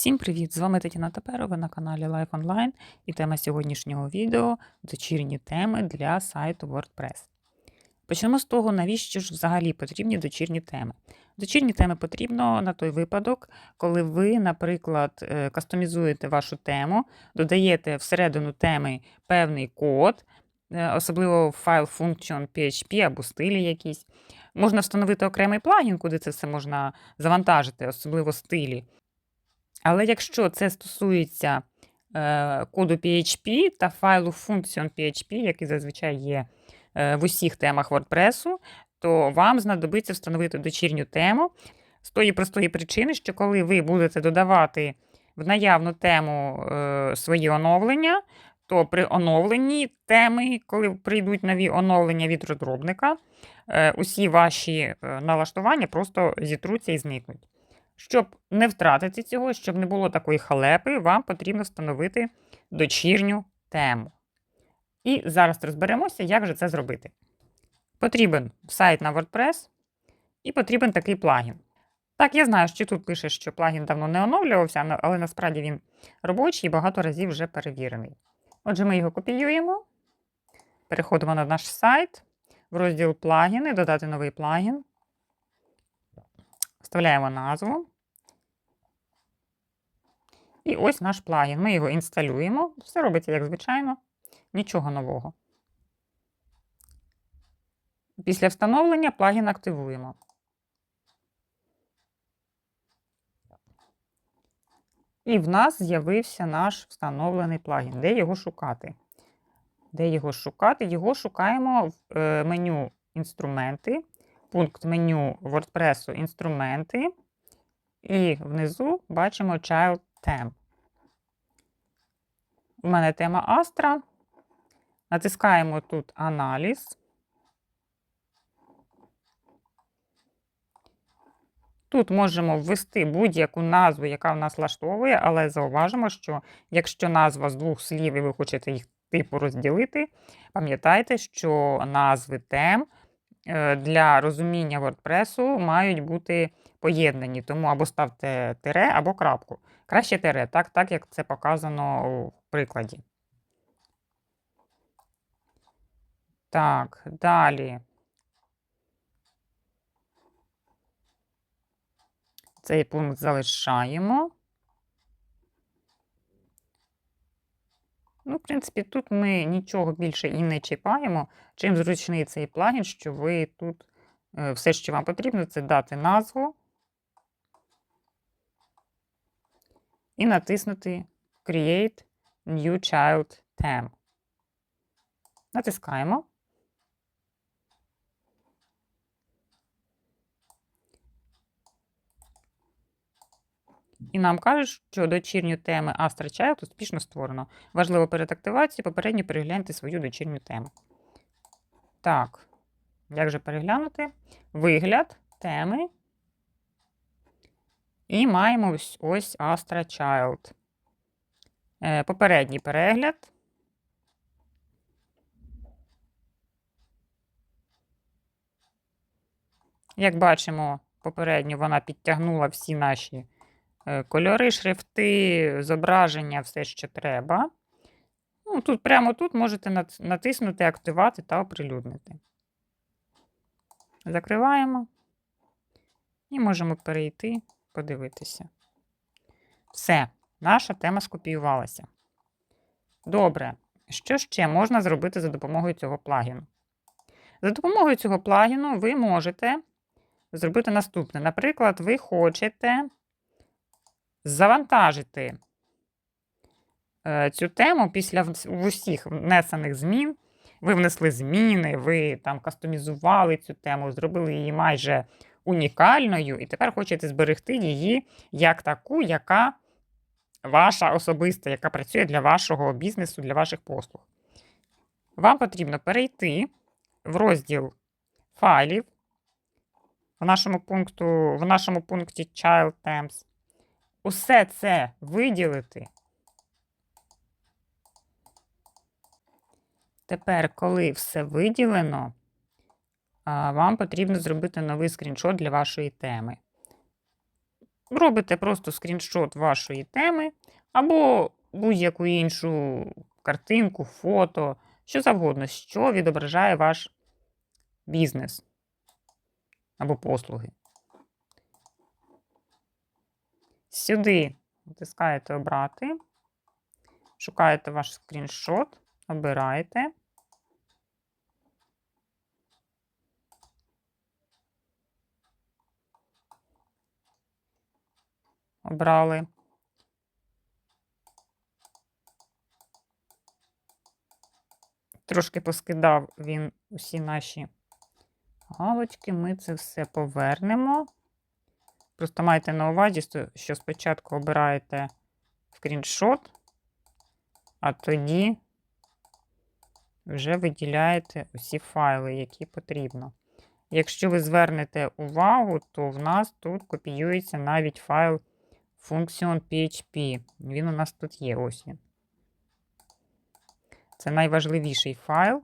Всім привіт! З вами Тетяна Таперо, ви на каналі Life Online і тема сьогоднішнього відео дочірні теми для сайту WordPress. Почнемо з того, навіщо ж взагалі потрібні дочірні теми. Дочірні теми потрібно на той випадок, коли ви, наприклад, е, кастомізуєте вашу тему, додаєте всередину теми певний код, е, особливо файл function PHP або стилі якісь. Можна встановити окремий плагін, куди це все можна завантажити, особливо стилі. Але якщо це стосується е, коду PHP та файлу function PHP, який зазвичай є е, в усіх темах WordPress, то вам знадобиться встановити дочірню тему з тої простої причини, що коли ви будете додавати в наявну тему е, свої оновлення, то при оновленні теми, коли прийдуть нові оновлення від розробника, е, усі ваші е, налаштування просто зітруться і зникнуть. Щоб не втратити цього, щоб не було такої халепи, вам потрібно встановити дочірню тему. І зараз розберемося, як же це зробити. Потрібен сайт на WordPress і потрібен такий плагін. Так, я знаю, що тут пише, що плагін давно не оновлювався, але насправді він робочий і багато разів вже перевірений. Отже, ми його копіюємо, переходимо на наш сайт, в розділ плагіни, додати новий плагін. Вставляємо назву. І ось наш плагін. Ми його інсталюємо. Все робиться, як звичайно, нічого нового. Після встановлення плагін активуємо. І в нас з'явився наш встановлений плагін. Де його шукати? Де його шукати? Його шукаємо в е, меню інструменти, пункт меню WordPress інструменти. І внизу бачимо Child Theme. У мене тема Astra. Натискаємо тут аналіз. Тут можемо ввести будь-яку назву, яка в нас влаштовує, але зауважимо, що якщо назва з двох слів і ви хочете їх типу розділити, пам'ятайте, що назви тем для розуміння WordPress мають бути поєднані, тому або ставте тире, або крапку. Краще тире, так, так як це показано в прикладі. Так, далі. Цей пункт залишаємо. Ну, в принципі, тут ми нічого більше і не чіпаємо. Чим зручний цей плагін, що ви тут е, все, що вам потрібно, це дати назву і натиснути Create New Child Theme. Натискаємо. І нам кажуть, що дочірню теми Astra Child успішно створено. Важливо перед активацією попередньо перегляньте свою дочірню тему. Так, як же переглянути? Вигляд теми. І маємо ось ось Astra Child. Е, Попередній перегляд. Як бачимо, попередньо вона підтягнула всі наші. Е, кольори, шрифти, зображення, все, що треба. Ну, тут, Прямо тут можете натиснути Активати та оприлюднити. Закриваємо і можемо перейти, подивитися. Все, наша тема скопіювалася. Добре. Що ще можна зробити за допомогою цього плагіну? За допомогою цього плагіну ви можете зробити наступне. Наприклад, ви хочете завантажити е, цю тему після усіх внесених змін. Ви внесли зміни, ви там кастомізували цю тему, зробили її майже унікальною, і тепер хочете зберегти її як таку, яка ваша особиста, яка працює для вашого бізнесу, для ваших послуг. Вам потрібно перейти в розділ файлів в нашому пункту, в нашому пункті Child Temps усе це виділити. Тепер, коли все виділено, вам потрібно зробити новий скріншот для вашої теми. робите просто скріншот вашої теми або будь-яку іншу картинку, фото, що завгодно, що відображає ваш бізнес або послуги. Сюди натискаєте Обрати, шукаєте ваш скріншот, обираєте. Обрали. Трошки поскидав він усі наші галочки. Ми це все повернемо. Просто майте на увазі, що- спочатку обираєте скріншот, а тоді вже виділяєте усі файли, які потрібно. Якщо ви звернете увагу, то в нас тут копіюється навіть файл function.php. Він у нас тут є, ось він. Це найважливіший файл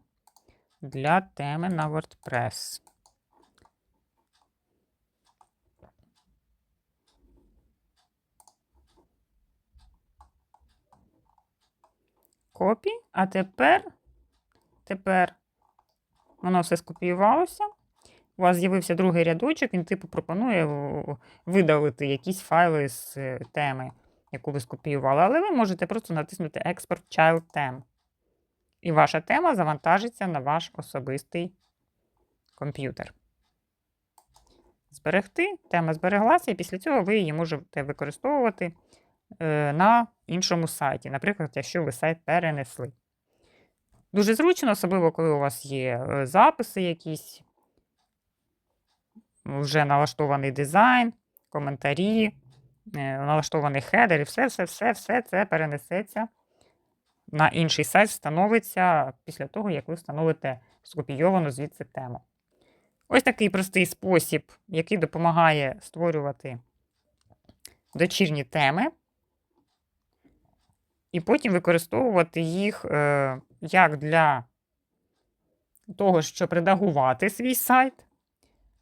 для теми на WordPress. Копі. А тепер, тепер воно все скопіювалося. У вас з'явився другий рядочок, він типу пропонує видалити якісь файли з е, теми, яку ви скопіювали. Але ви можете просто натиснути Export Child Theme. І ваша тема завантажиться на ваш особистий комп'ютер. Зберегти. Тема збереглася, і після цього ви її можете використовувати на іншому сайті. Наприклад, якщо ви сайт перенесли. Дуже зручно, особливо, коли у вас є е, записи якісь, вже налаштований дизайн, коментарі, е, налаштований хедер, і все, все, все, все це перенесеться на інший сайт, встановиться після того, як ви встановите скопійовану звідси тему. Ось такий простий спосіб, який допомагає створювати дочірні теми, і потім використовувати їх е, як для того, щоб редагувати свій сайт,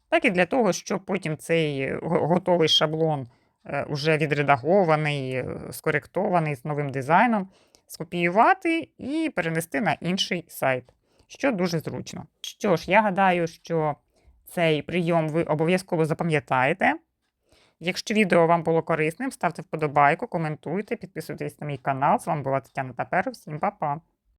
так і для того, щоб потім цей готовий шаблон, е, уже відредагований, е, скоректований з новим дизайном, скопіювати і перенести на інший сайт, що дуже зручно. Що ж, я гадаю, що цей прийом ви обов'язково запам'ятаєте. Якщо відео вам було корисним, ставте вподобайку, коментуйте, підписуйтесь на мій канал. З вами була Тетяна Таперов. Всім па-па!